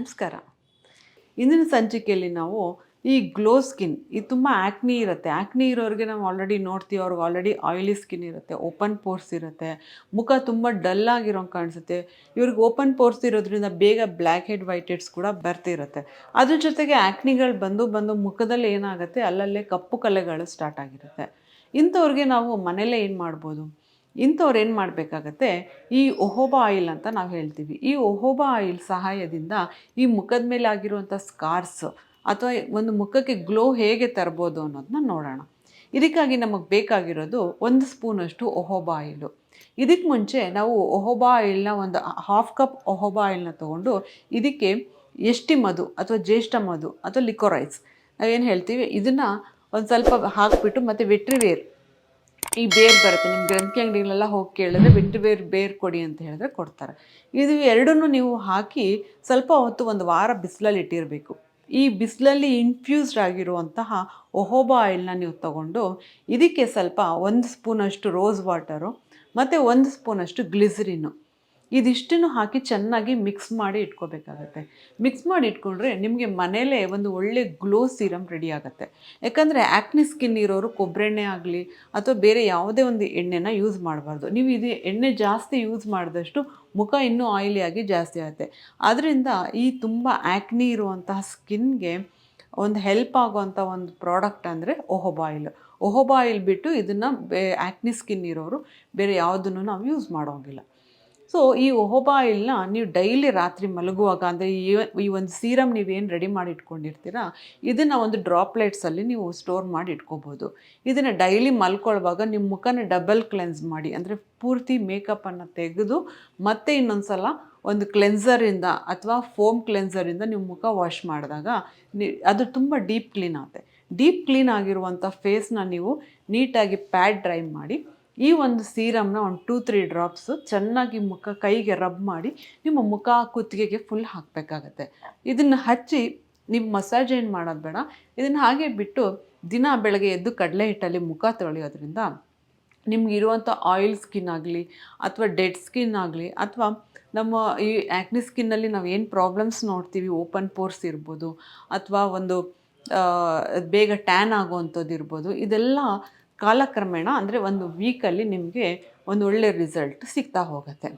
ನಮಸ್ಕಾರ. ಇಂದಿನ ಸಂಚಿಕೆಯಲ್ಲಿ ನಾವು ಈ ಗ್ಲೋ ಸ್ಕಿನ್ ಇದು ತುಂಬ ಆ್ಯಕ್ನಿ ಇರುತ್ತೆ. ಆ್ಯಕ್ನಿ ಇರೋರಿಗೆ ನಾವು ಆಲ್ರೆಡಿ ನೋಡ್ತೀವಿ, ಅವ್ರಿಗೆ ಆಲ್ರೆಡಿ ಆಯಿಲಿ ಸ್ಕಿನ್ ಇರುತ್ತೆ, ಓಪನ್ ಪೋರ್ಸ್ ಇರುತ್ತೆ, ಮುಖ ತುಂಬ ಡಲ್ ಆಗಿರೋಂಗೆ ಕಾಣಿಸುತ್ತೆ. ಇವ್ರಿಗೆ ಓಪನ್ ಪೋರ್ಸ್ ಇರೋದ್ರಿಂದ ಬೇಗ ಬ್ಲ್ಯಾಕ್ ಹೆಡ್, ವೈಟ್ ಹೆಡ್ಸ್ ಕೂಡ ಬರ್ತಿರುತ್ತೆ ಅದ್ರ ಜೊತೆಗೆ ಆ್ಯಕ್ನಿಗಳು ಬಂದು ಬಂದು ಮುಖದಲ್ಲಿ ಏನಾಗುತ್ತೆ, ಅಲ್ಲಲ್ಲೇ ಕಪ್ಪು ಕಲೆಗಳು ಸ್ಟಾರ್ಟ್ ಆಗಿರುತ್ತೆ. ಇಂಥವ್ರಿಗೆ ನಾವು ಮನೇಲೇ ಏನು ಮಾಡ್ಬೋದು? ಇಂಥವ್ರು ಏನು ಮಾಡಬೇಕಾಗತ್ತೆ? ಈ ಒಹೋಬಾ ಆಯಿಲ್ ಅಂತ ನಾವು ಹೇಳ್ತೀವಿ. ಈ ಒಹೋಬಾ ಆಯಿಲ್ ಸಹಾಯದಿಂದ ಈ ಮುಖದ ಮೇಲೆ ಆಗಿರುವಂಥ ಸ್ಕಾರ್ಸ್ ಅಥವಾ ಒಂದು ಮುಖಕ್ಕೆ ಗ್ಲೋ ಹೇಗೆ ತರ್ಬೋದು ಅನ್ನೋದನ್ನ ನೋಡೋಣ. ಇದಕ್ಕಾಗಿ ನಮಗೆ ಬೇಕಾಗಿರೋದು ಒಂದು ಸ್ಪೂನಷ್ಟು ಒಹೋಬಾ ಆಯಿಲು. ಇದಕ್ಕೆ ಮುಂಚೆ ನಾವು ಒಹೋಬಾ ಆಯಿಲ್ನ ಒಂದು ಹಾಫ್ ಕಪ್ ಒಹೋಬಾ ಆಯಿಲ್ನ ತೊಗೊಂಡು ಇದಕ್ಕೆ ಎಷ್ಟಿ ಮಧು ಅಥವಾ ಜ್ಯೇಷ್ಠ ಮಧು ಅಥವಾ ಲಿಕೋರೈಸ್ ನಾವೇನು ಹೇಳ್ತೀವಿ? ಇದನ್ನು ಒಂದು ಸ್ವಲ್ಪ ಹಾಕಿಬಿಟ್ಟು ಮತ್ತು ವೆಟ್ರಿವೇರ್ ಈ ಬೇರ್ ಬರುತ್ತೆ ನಿಮ್ಮ ಗ್ರಂಥಿ ಅಂಗಡಿಗಳೆಲ್ಲ ಹೋಗಿ ಕೇಳಿದ್ರೆ ಬಿಟ್ಟು ಬೇರ್ ಬೇರ್ ಕೊಡಿ ಅಂತ ಹೇಳಿದ್ರೆ ಕೊಡ್ತಾರೆ. ಇದು ಎರಡನ್ನೂ ನೀವು ಹಾಕಿ ಸ್ವಲ್ಪ ಹೊತ್ತು ಒಂದು ವಾರ ಬಿಸಿಲಲ್ಲಿ ಇಟ್ಟಿರಬೇಕು. ಈ ಬಿಸಿಲಲ್ಲಿ ಇನ್ಫ್ಯೂಸ್ಡ್ ಆಗಿರುವಂತಹ ಒಹೋಬಾ ಆಯಿಲ್ನ ನೀವು ತಗೊಂಡು ಇದಕ್ಕೆ ಸ್ವಲ್ಪ ಒಂದು ಸ್ಪೂನಷ್ಟು ರೋಸ್ ವಾಟರು ಮತ್ತು ಒಂದು ಸ್ಪೂನಷ್ಟು ಗ್ಲಿಸರಿನು ಇದಿಷ್ಟನ್ನು ಹಾಕಿ ಚೆನ್ನಾಗಿ ಮಿಕ್ಸ್ ಮಾಡಿ ಇಟ್ಕೋಬೇಕಾಗತ್ತೆ. ಮಿಕ್ಸ್ ಮಾಡಿ ಇಟ್ಕೊಂಡ್ರೆ ನಿಮಗೆ ಮನೇಲೇ ಒಂದು ಒಳ್ಳೆ ಗ್ಲೋ ಸೀರಮ್ ರೆಡಿ ಆಗುತ್ತೆ. ಯಾಕಂದರೆ ಆ್ಯಕ್ನಿ ಸ್ಕಿನ್ ಇರೋರು ಕೊಬ್ಬರೆಣ್ಣೆ ಆಗಲಿ ಅಥವಾ ಬೇರೆ ಯಾವುದೇ ಒಂದು ಎಣ್ಣೆನ ಯೂಸ್ ಮಾಡಬಾರ್ದು. ನೀವು ಇದು ಎಣ್ಣೆ ಜಾಸ್ತಿ ಯೂಸ್ ಮಾಡಿದಷ್ಟು ಮುಖ ಇನ್ನೂ ಆಯಿಲಿಯಾಗಿ ಜಾಸ್ತಿ ಆಗುತ್ತೆ. ಆದ್ದರಿಂದ ಈ ತುಂಬ ಆ್ಯಕ್ನಿ ಇರುವಂತಹ ಸ್ಕಿನ್ಗೆ ಒಂದು ಹೆಲ್ಪ್ ಆಗುವಂಥ ಒಂದು ಪ್ರಾಡಕ್ಟ್ ಅಂದರೆ ಓಹೋಬಾಯಿಲ್ ಓಹೋಬಾಯಿಲ್ ಬಿಟ್ಟು ಇದನ್ನು ಬೇ ಆ್ಯಕ್ನಿ ಸ್ಕಿನ್ ಇರೋರು ಬೇರೆ ಯಾವುದನ್ನು ನಾವು ಯೂಸ್ ಮಾಡೋಂಗಿಲ್ಲ. ಸೊ ಈ ಒಹೋಬಾ ಆಯಿಲ್ನ ನೀವು ಡೈಲಿ ರಾತ್ರಿ ಮಲಗುವಾಗ ಅಂದರೆ ಈ ಒಂದು ಸೀರಮ್ ನೀವೇನು ರೆಡಿ ಮಾಡಿ ಇಟ್ಕೊಂಡಿರ್ತೀರಾ ಇದನ್ನು ಒಂದು ಡ್ರಾಪ್ಲೆಟ್ಸಲ್ಲಿ ನೀವು ಸ್ಟೋರ್ ಮಾಡಿ ಇಟ್ಕೋಬೋದು ಇದನ್ನು ಡೈಲಿ ಮಲ್ಕೊಳ್ಳುವಾಗ ನಿಮ್ಮ ಮುಖನ ಡಬಲ್ ಕ್ಲೆನ್ಸ್ ಮಾಡಿ, ಅಂದರೆ ಪೂರ್ತಿ ಮೇಕಪ್ಪನ್ನು ತೆಗೆದು ಮತ್ತೆ ಇನ್ನೊಂದು ಸಲ ಒಂದು ಕ್ಲೆನ್ಸರಿಂದ ಅಥವಾ ಫೋಮ್ ಕ್ಲೆನ್ಸರಿಂದ ನೀವು ಮುಖ ವಾಶ್ ಮಾಡಿದಾಗ ಅದು ತುಂಬ ಡೀಪ್ ಕ್ಲೀನ್ ಆಗುತ್ತೆ. ಡೀಪ್ ಕ್ಲೀನ್ ಆಗಿರುವಂಥ ಫೇಸ್ನ ನೀವು ನೀಟಾಗಿ ಪ್ಯಾಡ್ ಡ್ರೈ ಮಾಡಿ ಈ ಒಂದು ಸೀರಮ್ನ ಒಂದು ಟೂ ತ್ರೀ ಡ್ರಾಪ್ಸು ಚೆನ್ನಾಗಿ ಮುಖ, ಕೈಗೆ ರಬ್ ಮಾಡಿ ನಿಮ್ಮ ಮುಖ, ಕುತ್ತಿಗೆಗೆ ಫುಲ್ ಹಾಕಬೇಕಾಗತ್ತೆ. ಇದನ್ನು ಹಚ್ಚಿ ನೀವು ಮಸಾಜ್ ಏನು ಮಾಡೋದು ಬೇಡ. ಇದನ್ನು ಹಾಗೆ ಬಿಟ್ಟು ದಿನ ಬೆಳಗ್ಗೆ ಎದ್ದು ಕಡಲೆ ಹಿಟ್ಟಲ್ಲಿ ಮುಖ ತೊಳೆಯೋದ್ರಿಂದ ನಿಮ್ಗೆ ಇರುವಂಥ ಆಯಿಲ್ ಸ್ಕಿನ್ ಆಗಲಿ ಅಥವಾ ಡೆಡ್ ಸ್ಕಿನ್ ಆಗಲಿ ಅಥವಾ ನಮ್ಮ ಈ ಆ್ಯಕ್ನಿ ಸ್ಕಿನ್ನಲ್ಲಿ ನಾವು ಏನು ಪ್ರಾಬ್ಲಮ್ಸ್ ನೋಡ್ತೀವಿ ಓಪನ್ ಪೋರ್ಸ್ ಇರ್ಬೋದು ಅಥವಾ ಒಂದು ಬೇಗ ಟ್ಯಾನ್ ಆಗುವಂಥದ್ದು ಇರ್ಬೋದು, ಇದೆಲ್ಲ ಕಾಲಕ್ರಮೇಣ ಅಂದರೆ ಒಂದು ವೀಕಲ್ಲಿ ನಿಮಗೆ ಒಂದು ಒಳ್ಳೆ ರಿಸಲ್ಟ್ ಸಿಗ್ತಾ ಹೋಗುತ್ತೆ.